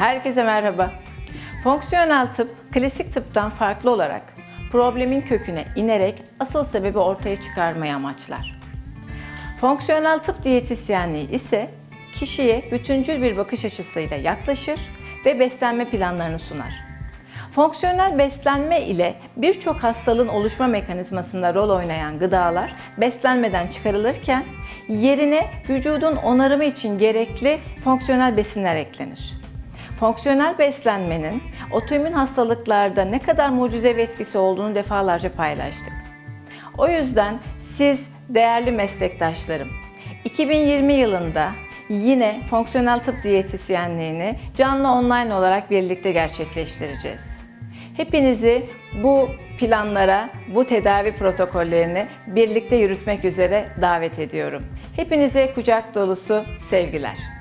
Herkese merhaba. Fonksiyonel tıp, klasik tıptan farklı olarak problemin köküne inerek asıl sebebi ortaya çıkarmayı amaçlar. Fonksiyonel tıp diyetisyenliği ise kişiye bütüncül bir bakış açısıyla yaklaşır ve beslenme planlarını sunar. Fonksiyonel beslenme ile birçok hastalığın oluşma mekanizmasında rol oynayan gıdalar beslenmeden çıkarılırken yerine vücudun onarımı için gerekli fonksiyonel besinler eklenir. Fonksiyonel beslenmenin otoimmün hastalıklarda ne kadar mucizevi etkisi olduğunu defalarca paylaştık. O yüzden siz değerli meslektaşlarım, 2020 yılında yine fonksiyonel tıp diyetisyenliğini canlı online olarak birlikte gerçekleştireceğiz. Hepinizi bu planlara, bu tedavi protokollerini birlikte yürütmek üzere davet ediyorum. Hepinize kucak dolusu sevgiler.